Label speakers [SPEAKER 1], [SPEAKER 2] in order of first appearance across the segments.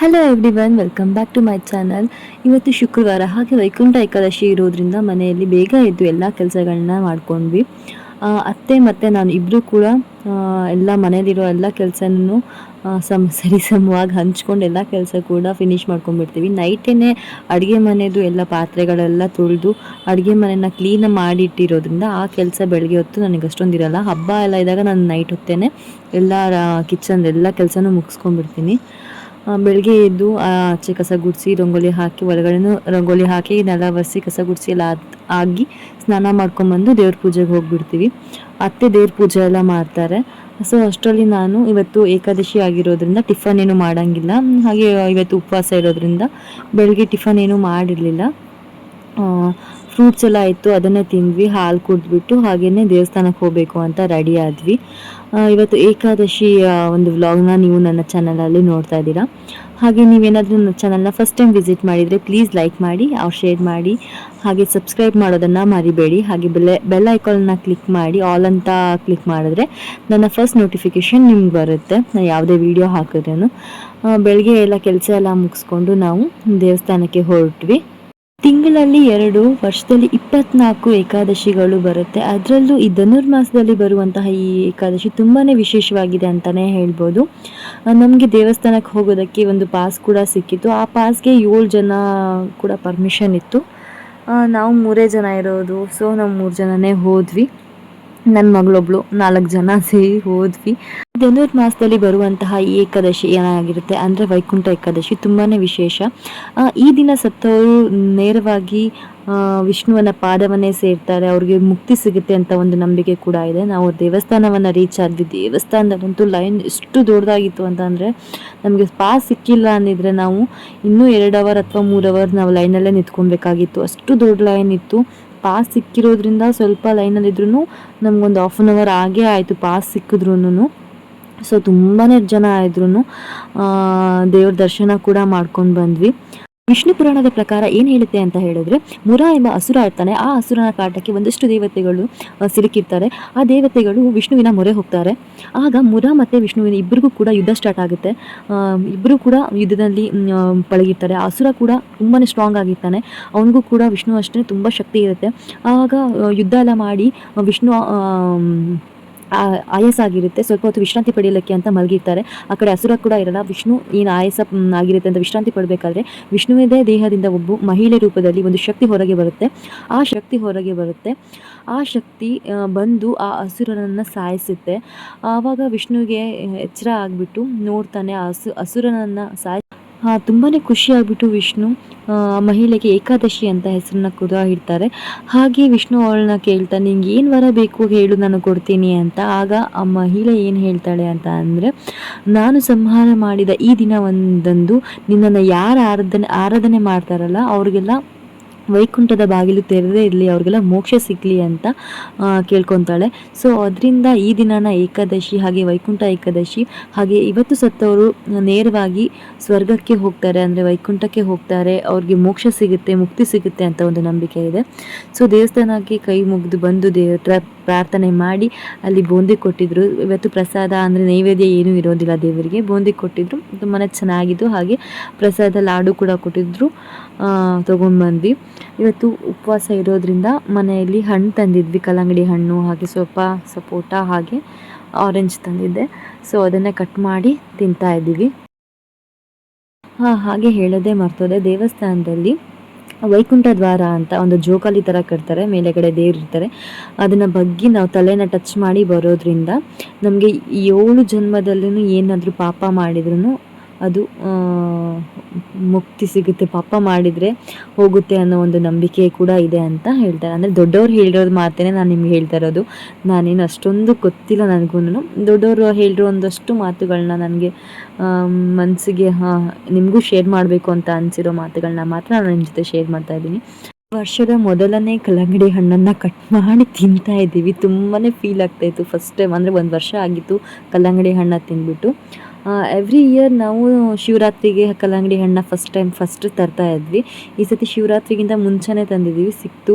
[SPEAKER 1] Hello everyone welcome back to my channel ಇವತ್ತು ಶುಕ್ರವಾರ, ಹಾಗೆ ವೈಕುಂಠ ಏಕಾದಶಿ ಇರೋದ್ರಿಂದ ಮನೆಯಲ್ಲಿ ಬೇಗ ಎದ್ದು ಎಲ್ಲ ಕೆಲಸಗಳನ್ನ ಮಾಡ್ಕೊಂಡ್ವಿ. ಅತ್ತೆ ಮತ್ತು ನಾನು ಇಬ್ಬರು ಕೂಡ ಎಲ್ಲ ಮನೇಲಿರೋ ಎಲ್ಲ ಕೆಲಸನೂ ಸಮ ಸರಿಸಮವಾಗಿ ಹಂಚ್ಕೊಂಡು ಎಲ್ಲ ಕೆಲಸ ಕೂಡ ಫಿನಿಶ್ ಮಾಡ್ಕೊಂಡ್ಬಿಡ್ತೀವಿ. ನೈಟೇ ಅಡುಗೆ ಮನೆಯದು ಎಲ್ಲ ಪಾತ್ರೆಗಳೆಲ್ಲ ತೊಳೆದು ಅಡುಗೆ ಮನೆನ ಕ್ಲೀನ್ ಮಾಡಿಟ್ಟಿರೋದ್ರಿಂದ ಆ ಕೆಲಸ ಬೆಳಗ್ಗೆ ಹೊತ್ತು ನನಗೆ ಅಷ್ಟೊಂದಿರಲ್ಲ ಹಬ್ಬ ಎಲ್ಲ ಇದ್ದಾಗ ನಾನು ನೈಟ್ ಹೊತ್ತೇನೆ ಎಲ್ಲ ಕಿಚನ್ ಎಲ್ಲ ಕೆಲಸನೂ ಮುಗಿಸ್ಕೊಂಡ್ಬಿಡ್ತೀನಿ. ಬೆಳಗ್ಗೆ ಎದ್ದು ಆಚೆ ಕಸ ಗುಡಿಸಿ, ರಂಗೋಲಿ ಹಾಕಿ, ಒಳಗಡೆನೂ ರಂಗೋಲಿ ಹಾಕಿ ನೆಲ ಒರೆಸಿ ಕಸ ಗುಡಿಸಿ ಎಲ್ಲ ಆಗಿ ಸ್ನಾನ ಮಾಡ್ಕೊಂಬಂದು ದೇವ್ರ ಪೂಜೆಗೆ ಹೋಗ್ಬಿಡ್ತೀವಿ. ಅತ್ತೆ ದೇವ್ರ ಪೂಜೆ ಎಲ್ಲ ಮಾಡ್ತಾರೆ. ಸೊ, ಅಷ್ಟರಲ್ಲಿ ನಾನು ಇವತ್ತು ಏಕಾದಶಿ ಆಗಿರೋದ್ರಿಂದ ಟಿಫನ್ ಏನು ಮಾಡಂಗಿಲ್ಲ. ಹಾಗೆ ಇವತ್ತು ಉಪವಾಸ ಇರೋದ್ರಿಂದ ಬೆಳಗ್ಗೆ ಟಿಫನ್ ಏನು ಮಾಡಿರಲಿಲ್ಲ. ಫ್ರೂಟ್ಸ್ ಎಲ್ಲ ಇತ್ತು ಅದನ್ನು ತಿಂದ್ವಿ, ಹಾಲು ಕುಡಿದ್ಬಿಟ್ಟು ಹಾಗೆಯೇ ದೇವಸ್ಥಾನಕ್ಕೆ ಹೋಗಬೇಕು ಅಂತ ರೆಡಿ ಆದ್ವಿ. ಇವತ್ತು ಏಕಾದಶಿ ಒಂದು ವ್ಲಾಗ್ನ ನೀವು ನನ್ನ ಚಾನಲಲ್ಲಿ ನೋಡ್ತಾ ಇದ್ದೀರಾ. ಹಾಗೆ ನೀವೇನಾದರೂ ನನ್ನ ಚಾನಲ್ನ ಫಸ್ಟ್ ಟೈಮ್ ವಿಸಿಟ್ ಮಾಡಿದರೆ ಪ್ಲೀಸ್ ಲೈಕ್ ಮಾಡಿ ಅವ್ರು ಶೇರ್ ಮಾಡಿ, ಹಾಗೆ ಸಬ್ಸ್ಕ್ರೈಬ್ ಮಾಡೋದನ್ನು ಮರಿಬೇಡಿ. ಹಾಗೆ ಬೆಲೆ ಬೆಲ್ ಐಕಾನ್ನ ಕ್ಲಿಕ್ ಮಾಡಿ ಆಲ್ ಅಂತ ಕ್ಲಿಕ್ ಮಾಡಿದ್ರೆ ನನ್ನ ಫಸ್ಟ್ ನೋಟಿಫಿಕೇಷನ್ ನಿಮ್ಗೆ ಬರುತ್ತೆ. ನಾನು ಯಾವುದೇ ವಿಡಿಯೋ ಹಾಕಿದ್ರೂ ಬೆಳಗ್ಗೆ ಎಲ್ಲ ಕೆಲಸ ಎಲ್ಲ ಮುಗಿಸ್ಕೊಂಡು ನಾವು ದೇವಸ್ಥಾನಕ್ಕೆ ಹೊರಟ್ವಿ. ತಿಂಗಳಲ್ಲಿ ಎರಡು, ವರ್ಷದಲ್ಲಿ ಇಪ್ಪತ್ನಾಲ್ಕು ಏಕಾದಶಿಗಳು ಬರುತ್ತೆ. ಅದರಲ್ಲೂ ಈ ಧನುರ್ಮಾಸದಲ್ಲಿ ಬರುವಂತಹ ಈ ಏಕಾದಶಿ ತುಂಬಾ ವಿಶೇಷವಾಗಿದೆ ಅಂತಲೇ ಹೇಳ್ಬೋದು. ನಮಗೆ ದೇವಸ್ಥಾನಕ್ಕೆ ಹೋಗೋದಕ್ಕೆ ಒಂದು ಪಾಸ್ ಕೂಡ ಸಿಕ್ಕಿತ್ತು. ಆ ಪಾಸ್ಗೆ ಏಳು ಜನ ಕೂಡ ಪರ್ಮಿಷನ್ ಇತ್ತು. ನಾವು ಮೂರೇ ಜನ ಇರೋದು ಸೊ ನಾವು ಮೂರು ಜನನೇ ಹೋದ್ವಿ. ನನ್ನ ಮಗಳೊಬ್ಳು ನಾಲ್ಕು ಜನ ಸೇರಿ ಹೋದ್ವಿ. ಧನುರ್ಮಾಸದಲ್ಲಿ ಬರುವಂತಹ ಈ ಏಕಾದಶಿ ಏನಾಗಿರುತ್ತೆ ಅಂದರೆ ವೈಕುಂಠ ಏಕಾದಶಿ ತುಂಬಾ ವಿಶೇಷ. ಈ ದಿನ ಸತ್ತವರು ನೇರವಾಗಿ ವಿಷ್ಣುವನ ಪಾದವನ್ನೇ ಸೇರ್ತಾರೆ, ಅವ್ರಿಗೆ ಮುಕ್ತಿ ಸಿಗುತ್ತೆ ಅಂತ ಒಂದು ನಂಬಿಕೆ ಕೂಡ ಇದೆ. ನಾವು ದೇವಸ್ಥಾನವನ್ನು ರೀಚ್ ಆದ್ವಿ. ದೇವಸ್ಥಾನದಲ್ಲಂತೂ ಲೈನ್ ಎಷ್ಟು ದೊಡ್ಡದಾಗಿತ್ತು ಅಂತ ಅಂದರೆ ನಮಗೆ ಪಾಸ್ ಸಿಕ್ಕಿಲ್ಲ ಅಂದಿದ್ರೆ ನಾವು ಇನ್ನೂ ಎರಡು ಅವರ್ ಅಥವಾ ಮೂರು ಅವರ್ ನಾವು ಲೈನಲ್ಲೇ ನಿಂತ್ಕೊಬೇಕಾಗಿತ್ತು ಅಷ್ಟು ದೊಡ್ಡ ಲೈನ್ ಇತ್ತು. ಪಾಸ್ ಸಿಕ್ಕಿರೋದ್ರಿಂದ ಸ್ವಲ್ಪ ಲೈನಲ್ಲಿದ್ರೂ ನಮಗೊಂದು ಹಾಫ್ ಆನ್ ಅವರ್ ಆಗೇ ಆಯಿತು ಪಾಸ್ ಸಿಕ್ಕಿದ್ರೂ ಸೊ ತುಂಬಾ ಜನ ಇದ್ರು ದೇವ್ರ ದರ್ಶನ ಕೂಡ ಮಾಡ್ಕೊಂಡು ಬಂದ್ವಿ. ವಿಷ್ಣು ಪುರಾಣದ ಪ್ರಕಾರ ಏನು ಹೇಳುತ್ತೆ ಅಂತ ಹೇಳಿದ್ರೆ, ಮುರ ಎಂಬ ಅಸುರ ಇರ್ತಾನೆ, ಆ ಅಸುರನ ಕಾಟಕ್ಕೆ ಒಂದಷ್ಟು ದೇವತೆಗಳು ಸಿಲುಕಿರ್ತಾರೆ. ಆ ದೇವತೆಗಳು ವಿಷ್ಣುವಿನ ಮೊರೆ ಹೋಗ್ತಾರೆ. ಆಗ ಮುರ ಮತ್ತು ವಿಷ್ಣುವಿನ ಇಬ್ಬರಿಗೂ ಕೂಡ ಯುದ್ಧ ಸ್ಟಾರ್ಟ್ ಆಗುತ್ತೆ. ಇಬ್ಬರು ಕೂಡ ಯುದ್ಧದಲ್ಲಿ ಪಳಗಿರ್ತಾರೆ. ಆ ಅಸುರ ಕೂಡ ತುಂಬಾ ಸ್ಟ್ರಾಂಗ್ ಆಗಿರ್ತಾನೆ. ಅವನಿಗೂ ಕೂಡ ವಿಷ್ಣು ಅಷ್ಟೇ ತುಂಬ ಶಕ್ತಿ ಇರುತ್ತೆ. ಆಗ ಯುದ್ಧ ಎಲ್ಲ ಮಾಡಿ, ವಿಷ್ಣು ಆಯಾಸ ಆಗಿರುತ್ತೆ. ಸ್ವಲ್ಪ ಹೊತ್ತು ವಿಶ್ರಾಂತಿ ಪಡೆಯಲಿಕ್ಕೆ ಅಂತ ಮಲಗಿರ್ತಾರೆ. ಆ ಕಡೆ ಹಸುರ ಕೂಡ ಇರಲ್ಲ. ವಿಷ್ಣು ಏನು ಆಯಾಸ ಆಗಿರುತ್ತೆ ಅಂತ ವಿಶ್ರಾಂತಿ ಪಡಬೇಕಾದ್ರೆ ವಿಷ್ಣುವಿದೇ ದೇಹದಿಂದ ಒಬ್ಬ ಮಹಿಳೆ ರೂಪದಲ್ಲಿ ಒಂದು ಶಕ್ತಿ ಹೊರಗೆ ಬರುತ್ತೆ. ಆ ಶಕ್ತಿ ಹೊರಗೆ ಬರುತ್ತೆ. ಆ ಶಕ್ತಿ ಬಂದು ಆ ಹಸುರನನ್ನು ಸಾಯಿಸುತ್ತೆ. ಆವಾಗ ವಿಷ್ಣುವಿಗೆ ಎಚ್ಚರ ಆಗಿಬಿಟ್ಟು ನೋಡ್ತಾನೆ ಆ ಹಸು, ಹಸುರನನ್ನು ಆ, ತುಂಬಾನೇ ಖುಷಿ ವಿಷ್ಣು ಮಹಿಳೆಗೆ ಏಕಾದಶಿ ಅಂತ ಹೆಸರನ್ನ ಕೂಡ ಇಡ್ತಾರೆ. ಹಾಗೆ ವಿಷ್ಣು ಅವಳನ್ನ ಕೇಳ್ತಾ ನಿಂಗೆ ಏನು ವರ ಬೇಕು ಹೇಳು ನಾನು ಕೊಡ್ತೀನಿ ಅಂತ. ಆಗ ಆ ಮಹಿಳೆ ಏನು ಹೇಳ್ತಾಳೆ ಅಂತ ಅಂದರೆ ನಾನು ಸಂಹಾರ ಮಾಡಿದ ಈ ದಿನ ಒಂದಂದು ನಿನ್ನನ್ನು ಯಾರು ಆರಾಧನೆ ಆರಾಧನೆ ಮಾಡ್ತಾರಲ್ಲ ಅವ್ರಿಗೆಲ್ಲ ವೈಕುಂಠದ ಬಾಗಿಲು ತೆರೆದೇ ಇರಲಿ, ಅವ್ರಿಗೆಲ್ಲ ಮೋಕ್ಷ ಸಿಗಲಿ ಅಂತ ಕೇಳ್ಕೊತಾಳೆ. ಸೊ ಅದರಿಂದ ಈ ದಿನನ ಏಕಾದಶಿ, ಹಾಗೆ ವೈಕುಂಠ ಏಕಾದಶಿ, ಹಾಗೆ ಇವತ್ತು ಸತ್ತವರು ನೇರವಾಗಿ ಸ್ವರ್ಗಕ್ಕೆ ಹೋಗ್ತಾರೆ, ಅಂದರೆ ವೈಕುಂಠಕ್ಕೆ ಹೋಗ್ತಾರೆ, ಅವ್ರಿಗೆ ಮೋಕ್ಷ ಸಿಗುತ್ತೆ, ಮುಕ್ತಿ ಸಿಗುತ್ತೆ ಅಂತ ಒಂದು ನಂಬಿಕೆ ಇದೆ. ಸೊ ದೇವಸ್ಥಾನಕ್ಕೆ ಕೈ ಮುಗಿದು ಬಂದು ದೇವ್ರ ಪ್ರಾರ್ಥನೆ ಮಾಡಿ ಅಲ್ಲಿ ಬೂಂದಿ ಕೊಟ್ಟಿದ್ರು. ಇವತ್ತು ಪ್ರಸಾದ ಅಂದರೆ ನೈವೇದ್ಯ ಏನೂ ಇರೋದಿಲ್ಲ ದೇವರಿಗೆ. ಬೂಂದಿ ಕೊಟ್ಟಿದ್ರು. ತುಂಬಾ ಚೆನ್ನಾಗಿದ್ದು. ಹಾಗೆ ಪ್ರಸಾದ ಲಾಡು ಕೂಡ ಕೊಟ್ಟಿದ್ರು ತೊಗೊಂಡ್ಬಂದ್ವಿ. ಇವತ್ತು ಉಪವಾಸ ಇರೋದ್ರಿಂದ ಮನೆಯಲ್ಲಿ ಹಣ್ಣು ತಂದಿದ್ವಿ. ಕಲ್ಲಂಗಡಿ ಹಣ್ಣು, ಹಾಗೆ ಸ್ವಲ್ಪ ಸಪೋಟ, ಹಾಗೆ ಆರೆಂಜ್ ತಂದಿದ್ದೆ. ಸೊ ಅದನ್ನೇ ಕಟ್ ಮಾಡಿ ತಿಂತಾ ಇದ್ದೀವಿ. ಹಾಂ, ಹಾಗೆ ಹೇಳೋದೇ ಮರ್ತೋದೆ ದೇವಸ್ಥಾನದಲ್ಲಿ. ವೈಕುಂಠ ದ್ವಾರ ಅಂತ ಒಂದು ಜೋಕಾಲಿ ಥರ ಕಟ್ತಾರೆ ಮೇಲೆಗಡೆ ದೇವ್ರು ಇರ್ತಾರೆ. ಅದನ್ನು ಬಗ್ಗಿ ನಾವು ತಲೆನ ಟಚ್ ಮಾಡಿ ಬರೋದ್ರಿಂದ ನಮಗೆ ಏಳು ಜನ್ಮದಲ್ಲೂ ಏನಾದರೂ ಪಾಪ ಮಾಡಿದ್ರೂ ಅದು ಮುಕ್ತಿ ಸಿಗುತ್ತೆ, ಪಾಪ ಮಾಡಿದರೆ ಹೋಗುತ್ತೆ ಅನ್ನೋ ಒಂದು ನಂಬಿಕೆ ಕೂಡ ಇದೆ ಅಂತ ಹೇಳ್ತಾರೆ. ಅಂದರೆ ದೊಡ್ಡವ್ರು ಹೇಳಿರೋದು ಮಾತೇ ನಾನು ನಿಮ್ಗೆ ಹೇಳ್ತಾ ಇರೋದು. ನಾನೇನು ಅಷ್ಟೊಂದು ಗೊತ್ತಿಲ್ಲ ನನಗೂ ದೊಡ್ಡವರು ಹೇಳಿರೋ ಒಂದಷ್ಟು ಮಾತುಗಳನ್ನ ನನಗೆ ಮನಸ್ಸಿಗೆ ಹಾಂ, ನಿಮಗೂ ಶೇರ್ ಮಾಡಬೇಕು ಅಂತ ಅನಿಸಿರೋ ಮಾತುಗಳನ್ನ ಮಾತ್ರ ನಾನು ನಿಮ್ಮ ಜೊತೆ ಶೇರ್ ಮಾಡ್ತಾ ಇದ್ದೀನಿ. ವರ್ಷದ ಮೊದಲನೇ ಕಲ್ಲಂಗಡಿ ಹಣ್ಣನ್ನು ಕಟ್ ಮಾಡಿ ತಿಂತಾ ಇದ್ದೀವಿ. ತುಂಬಾ ಫೀಲ್ ಆಗ್ತಾಯಿತ್ತು ಫಸ್ಟ್ ಟೈಮ್ ಅಂದರೆ ಒಂದು ವರ್ಷ ಆಗಿತ್ತು ಕಲ್ಲಂಗಡಿ ಹಣ್ಣು ತಿಂದ್ಬಿಟ್ಟು. ಎವ್ರಿ ಇಯರ್ ನಾವು ಶಿವರಾತ್ರಿಗೆ ಕಲ್ಲಂಗಡಿ ಹಣ್ಣು ಫಸ್ಟ್ ಟೈಮ್ ಫಸ್ಟ್ ತರ್ತಾ ಇದ್ವಿ. ಈ ಸತಿ ಶಿವರಾತ್ರಿಗಿಂತ ಮುಂಚೆನೇ ತಂದಿದ್ದೀವಿ ಸಿಕ್ತು.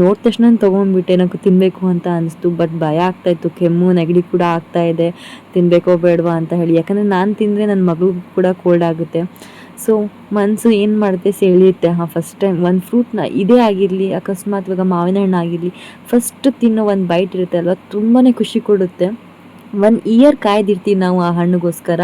[SPEAKER 1] ನೋಡಿದ ತಕ್ಷಣ ತೊಗೊಂಡ್ಬಿಟ್ಟೆ ನನಗೆ ತಿನ್ನಬೇಕು ಅಂತ ಅನಿಸ್ತು ಬಟ್ ಭಯ ಆಗ್ತಾಯಿತ್ತು ಕೆಮ್ಮು, ನೆಗಡಿ ಕೂಡ ಆಗ್ತಾ ಇದೆ. ತಿನ್ನಬೇಕೋ ಬೇಡವಾ ಅಂತ ಹೇಳಿ. ಯಾಕಂದರೆ ನಾನು ತಿಂದರೆ ನನ್ನ ಮಗಳಿಗೂ ಕೂಡ ಕೋಲ್ಡ್ ಆಗುತ್ತೆ. ಸೊ ಮನಸ್ಸು ಏನು ಮಾಡುತ್ತೆ ಸೆಳೆಯುತ್ತೆ. ಹಾಂ ಫಸ್ಟ್ ಟೈಮ್ ಒಂದು ಫ್ರೂಟ್ನ ಇದೇ ಆಗಿರಲಿ, ಅಕಸ್ಮಾತ್ ಇವಾಗ ಮಾವಿನ ಹಣ್ಣು ಆಗಿರಲಿ ಫಸ್ಟ್ ತಿನ್ನೋ ಒಂದು ಬೈಟ್ ಇರುತ್ತೆ ಅಲ್ವಾ? ತುಂಬಾ ಖುಷಿ ಕೊಡುತ್ತೆ. ಒನ್ ಇಯರ್ ಕಾಯ್ದಿರ್ತೀವಿ ನಾವು ಆ ಹಣ್ಣಿಗೋಸ್ಕರ.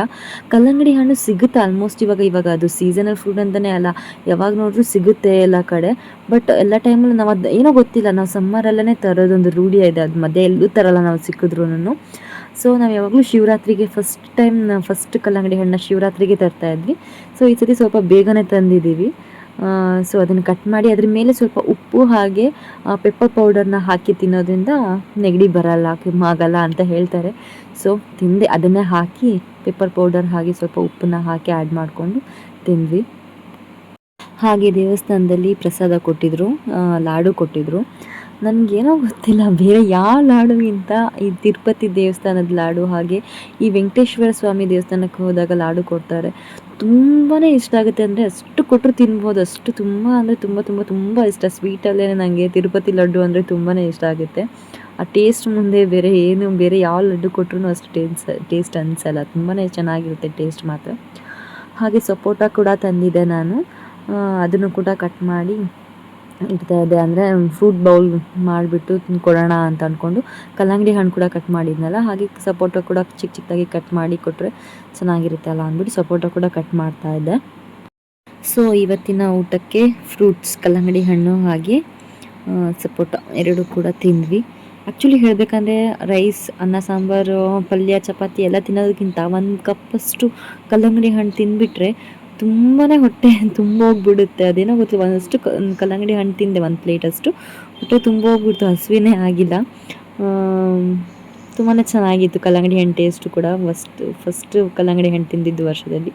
[SPEAKER 1] ಕಲ್ಲಂಗಡಿ ಹಣ್ಣು ಸಿಗುತ್ತೆ ಆಲ್ಮೋಸ್ಟ್ ಇವಾಗ ಇವಾಗ ಅದು ಸೀಸನಲ್ ಫ್ರೂಟ್ ಅಂತಲೇ ಅಲ್ಲ. ಯಾವಾಗ ನೋಡಿದ್ರು ಸಿಗುತ್ತೆ ಎಲ್ಲ ಕಡೆ. ಬಟ್ ಎಲ್ಲ ಟೈಮಲ್ಲಿ ನಾವು ಅದು ಏನೋ ಗೊತ್ತಿಲ್ಲ. ನಾವು ಸಮ್ಮರಲ್ಲೇ ತರೋದೊಂದು ರೂಢಿ ಇದೆ. ಅದು ಮಧ್ಯೆ ಎಲ್ಲೂ ತರಲ್ಲ ನಾವು ಸಿಕ್ಕಿದ್ರು ಸೊ ನಾವು ಯಾವಾಗಲೂ ಶಿವರಾತ್ರಿಗೆ ಫಸ್ಟ್ ಟೈಮ್ ಫಸ್ಟ್ ಕಲ್ಲಂಗಡಿ ಹಣ್ಣನ್ನ ಶಿವರಾತ್ರಿಗೆ ತರ್ತಾ ಇದ್ವಿ. ಸೊ ಈ ಸತಿ ಸ್ವಲ್ಪ ಬೇಗನೆ ತಂದಿದ್ದೀವಿ. ಸೊ ಅದನ್ನು ಕಟ್ ಮಾಡಿ ಅದ್ರ ಮೇಲೆ ಸ್ವಲ್ಪ ಉಪ್ಪು ಹಾಗೆ ಪೆಪ್ಪರ್ ಪೌಡರ್ನ ಹಾಕಿ ತಿನ್ನೋದ್ರಿಂದ ನೆಗಡಿ ಬರಲ್ಲ ಕೆಮ್ಮಾಗಲ್ಲ ಅಂತ ಹೇಳ್ತಾರೆ. ಸೊ ತಿಂದೆ, ಅದನ್ನೇ ಹಾಕಿ ಪೆಪ್ಪರ್ ಪೌಡರ್ ಹಾಗೆ ಸ್ವಲ್ಪ ಉಪ್ಪನ್ನ ಹಾಕಿ ಆ್ಯಡ್ ಮಾಡಿಕೊಂಡು ತಿಂದ್ವಿ. ಹಾಗೆ ದೇವಸ್ಥಾನದಲ್ಲಿ ಪ್ರಸಾದ ಕೊಟ್ಟಿದ್ರು ಲಾಡು ಕೊಟ್ಟಿದ್ರು. ನನಗೇನೋ ಗೊತ್ತಿಲ್ಲ, ಬೇರೆ ಯಾವ ಲಾಡುಗಿಂತ ಈ ತಿರುಪತಿ ದೇವಸ್ಥಾನದ ಲಾಡು ಹಾಗೆ ಈ ವೆಂಕಟೇಶ್ವರ ಸ್ವಾಮಿ ದೇವಸ್ಥಾನಕ್ಕೆ ಹೋದಾಗ ಲಾಡು ಕೊಡ್ತಾರೆ. ತುಂಬಾ ಇಷ್ಟ ಆಗುತ್ತೆ ಅಂದರೆ ಅಷ್ಟು ಕೊಟ್ಟರು ತಿನ್ಬೋದು, ಅಷ್ಟು ತುಂಬ ಅಂದರೆ ತುಂಬ ತುಂಬ ತುಂಬ ಇಷ್ಟ. ಸ್ವೀಟಲ್ಲೇ ನನಗೆ ತಿರುಪತಿ ಲಡ್ಡು ಅಂದರೆ ತುಂಬಾ ಇಷ್ಟ ಆಗುತ್ತೆ. ಆ ಟೇಸ್ಟ್ ಮುಂದೆ ಬೇರೆ ಏನು, ಬೇರೆ ಯಾವ ಲಡ್ಡು ಕೊಟ್ಟರು ಅಷ್ಟು ಟೇಸ್ಟ್ ಟೇಸ್ಟ್ ಅನಿಸಲ್ಲ. ತುಂಬಾ ಚೆನ್ನಾಗಿರುತ್ತೆ ಟೇಸ್ಟ್ ಮಾತ್ರ. ಹಾಗೆ ಸಪೋಟ ಕೂಡ ತಂದಿದ್ದೆ ನಾನು. ಅದನ್ನು ಕೂಡ ಕಟ್ ಮಾಡಿ ಇಡ್ತಾ ಇದೆ ಅಂದರೆ ಫ್ರೂಟ್ ಬೌಲ್ ಮಾಡಿಬಿಟ್ಟು ಕೊಡೋಣ ಅಂತ ಅಂದ್ಕೊಂಡು ಕಲ್ಲಂಗಡಿ ಹಣ್ಣು ಕೂಡ ಕಟ್ ಮಾಡಿದ್ನಲ್ಲ, ಹಾಗೆ ಸಪೋಟ ಕೂಡ ಚಿಕ್ಕ ಚಿಕ್ಕದಾಗಿ ಕಟ್ ಮಾಡಿ ಕೊಟ್ಟರೆ ಚೆನ್ನಾಗಿರುತ್ತೆ ಅಲ್ಲ ಅಂದ್ಬಿಟ್ಟು ಸಪೋಟ ಕೂಡ ಕಟ್ ಮಾಡ್ತಾ ಇದ್ದೆ. ಸೊ ಇವತ್ತಿನ ಊಟಕ್ಕೆ ಫ್ರೂಟ್ಸ್ ಕಲ್ಲಂಗಡಿ ಹಣ್ಣು ಹಾಗೆ ಸಪೋಟ ಎರಡು ಕೂಡ ತಿಂದ್ವಿ. ಆ್ಯಕ್ಚುಲಿ ಹೇಳಬೇಕಂದ್ರೆ ರೈಸ್ ಅನ್ನ, ಸಾಂಬಾರು, ಪಲ್ಯ, ಚಪಾತಿ ಎಲ್ಲ ತಿನ್ನೋದಕ್ಕಿಂತ ಒಂದು ಕಪ್ಪಷ್ಟು ಕಲ್ಲಂಗಡಿ ಹಣ್ಣು ತಿಂದುಬಿಟ್ರೆ ತುಂಬಾ ಹೊಟ್ಟೆ ತುಂಬ ಹೋಗ್ಬಿಡುತ್ತೆ. ಅದೇನೋ ಗೊತ್ತಿಲ್ಲ ಒಂದಷ್ಟು ಕಲ್ಲಂಗಡಿ ಹಣ್ಣು ತಿಂದೆ ಒಂದು ಪ್ಲೇಟಷ್ಟು ಹೊಟ್ಟೆ ತುಂಬ ಹೋಗ್ಬಿಡ್ತು, ಹಸಿವಿನೇ ಆಗಿಲ್ಲ. ತುಂಬಾ ಚೆನ್ನಾಗಿತ್ತು ಕಲ್ಲಂಗಡಿ ಹಣ್ಣು ಟೇಸ್ಟು ಕೂಡ. ಫಸ್ಟ್ ಫಸ್ಟ್ ಕಲ್ಲಂಗಡಿ ಹಣ್ಣು ತಿಂದಿದ್ದು ವರ್ಷದಲ್ಲಿ.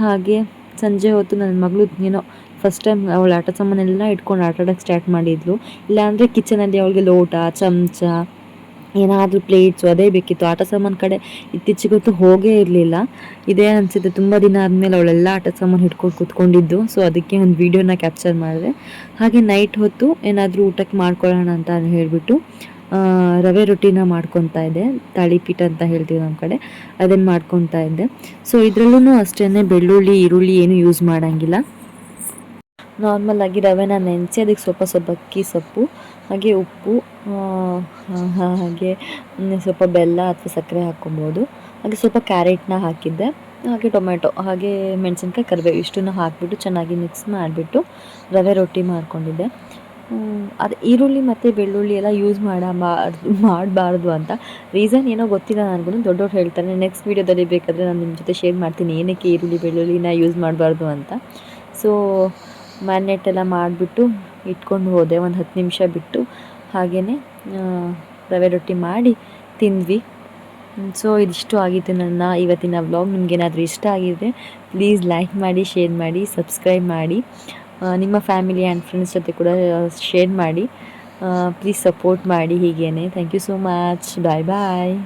[SPEAKER 1] ಹಾಗೆ ಸಂಜೆ ಹೊತ್ತು ನನ್ನ ಮಗಳು ಏನೋ ಫಸ್ಟ್ ಟೈಮ್ ಅವಳು ಆಟ ಸಾಮಾನೆಲ್ಲ ಇಟ್ಕೊಂಡು ಆಟಾಡೋಕ್ಕೆ ಸ್ಟಾರ್ಟ್ ಮಾಡಿದ್ಲು. ಇಲ್ಲಾಂದರೆ ಕಿಚನಲ್ಲಿ ಅವಳಿಗೆ ಲೋಟ, ಚಮಚ ಏನಾದರೂ ಪ್ಲೇಟ್ಸು ಅದೇ ಬೇಕಿತ್ತು. ಆಟ ಸಾಮಾನು ಕಡೆ ಇತ್ತೀಚೆಗಂತೂ ಹೋಗೇ ಇರಲಿಲ್ಲ. ಇದೇ ಅನಿಸುತ್ತೆ. ತುಂಬ ದಿನ ಆದಮೇಲೆ ಅವಳೆಲ್ಲ ಆಟ ಸಾಮಾನು ಹಿಡ್ಕೊಂಡು ಕೂತ್ಕೊಂಡಿದ್ದು. ಸೊ ಅದಕ್ಕೆ ಒಂದು ವೀಡಿಯೋನ ಕ್ಯಾಪ್ಚರ್ ಮಾಡಿದೆ. ಹಾಗೆ ನೈಟ್ ಹೊತ್ತು ಏನಾದರೂ ಊಟಕ್ಕೆ ಮಾಡ್ಕೊಳ್ಳೋಣ ಅಂತ ಹೇಳಿಬಿಟ್ಟು ರವೆ ರೊಟ್ಟಿನ ಮಾಡ್ಕೊತಾ ಇದ್ದೆ. ತಾಳಿಪೀಠ ಅಂತ ಹೇಳ್ತೀವಿ ನಮ್ಮ ಕಡೆ. ಅದನ್ನು ಮಾಡ್ಕೊತಾ ಇದ್ದೆ. ಸೊ ಇದರಲ್ಲೂ ಅಷ್ಟೇ ಬೆಳ್ಳುಳ್ಳಿ, ಈರುಳ್ಳಿ ಏನು ಯೂಸ್ ಮಾಡೋಂಗಿಲ್ಲ. ನಾರ್ಮಲಾಗಿ ರವೆನ ನೆನೆಸಿ, ಅದಕ್ಕೆ ಸ್ವಲ್ಪ ಸ್ವಲ್ಪ ಅಕ್ಕಿ, ಸೊಪ್ಪು ಹಾಗೆ ಉಪ್ಪು ಹಾಗೆ ಸ್ವಲ್ಪ ಬೆಲ್ಲ ಅಥವಾ ಸಕ್ಕರೆ ಹಾಕ್ಕೊಬೋದು. ಹಾಗೆ ಸ್ವಲ್ಪ ಕ್ಯಾರೆಟ್ನ ಹಾಕಿದ್ದೆ. ಹಾಗೆ ಟೊಮೆಟೊ ಹಾಗೆ ಮೆಣಸಿನ್ಕಾಯಿ ಕರಿಬೇವು ಇಷ್ಟನ್ನು ಹಾಕಿಬಿಟ್ಟು ಚೆನ್ನಾಗಿ ಮಿಕ್ಸ್ ಮಾಡಿಬಿಟ್ಟು ರವೆ ರೊಟ್ಟಿ ಮಾಡ್ಕೊಂಡಿದ್ದೆ. ಅದು ಈರುಳ್ಳಿ ಮತ್ತು ಬೆಳ್ಳುಳ್ಳಿ ಎಲ್ಲ ಯೂಸ್ ಮಾಡಬಾರ್ದು ಮಾಡಬಾರ್ದು ಅಂತ. ರೀಸನ್ ಏನೋ ಗೊತ್ತಿಲ್ಲ ನನಗೂ ದೊಡ್ಡವ್ರು ಹೇಳ್ತಾರೆ ನೆಕ್ಸ್ಟ್ ವೀಡಿಯೋದಲ್ಲಿ ಬೇಕಾದರೆ ನಾನು ನಿಮ್ಮ ಜೊತೆ ಶೇರ್ ಮಾಡ್ತೀನಿ, ಏನಕ್ಕೆ ಈರುಳ್ಳಿ, ಬೆಳ್ಳುಳ್ಳಿನ ಯೂಸ್ ಮಾಡಬಾರ್ದು ಅಂತ. ಸೊ ಮ್ಯಾರಿನೇಟ್ ಮಾಡಿಬಿಟ್ಟು ಇಟ್ಕೊಂಡು ಹೋದೆ, ಒಂದು ಹತ್ತು ನಿಮಿಷ ಬಿಟ್ಟು. ಹಾಗೆಯೇ ರವೆ ರೊಟ್ಟಿ ಮಾಡಿ ತಿಂದ್ವಿ. ಸೊ ಇದಿಷ್ಟು ಆಗಿತ್ತು ನನ್ನ ಇವತ್ತಿನ ವ್ಲಾಗ್. ನಿಮಗೇನಾದರೂ ಇಷ್ಟ ಆಗಿದೆ ಪ್ಲೀಸ್ ಲೈಕ್ ಮಾಡಿ ಶೇರ್ ಮಾಡಿ ಸಬ್ಸ್ಕ್ರೈಬ್ ಮಾಡಿ. ನಿಮ್ಮ ಫ್ಯಾಮಿಲಿ ಆ್ಯಂಡ್ ಫ್ರೆಂಡ್ಸ್ ಜೊತೆ ಕೂಡ ಶೇರ್ ಮಾಡಿ. ಪ್ಲೀಸ್ ಸಪೋರ್ಟ್ ಮಾಡಿ ಹೀಗೇ thank you so much bye bye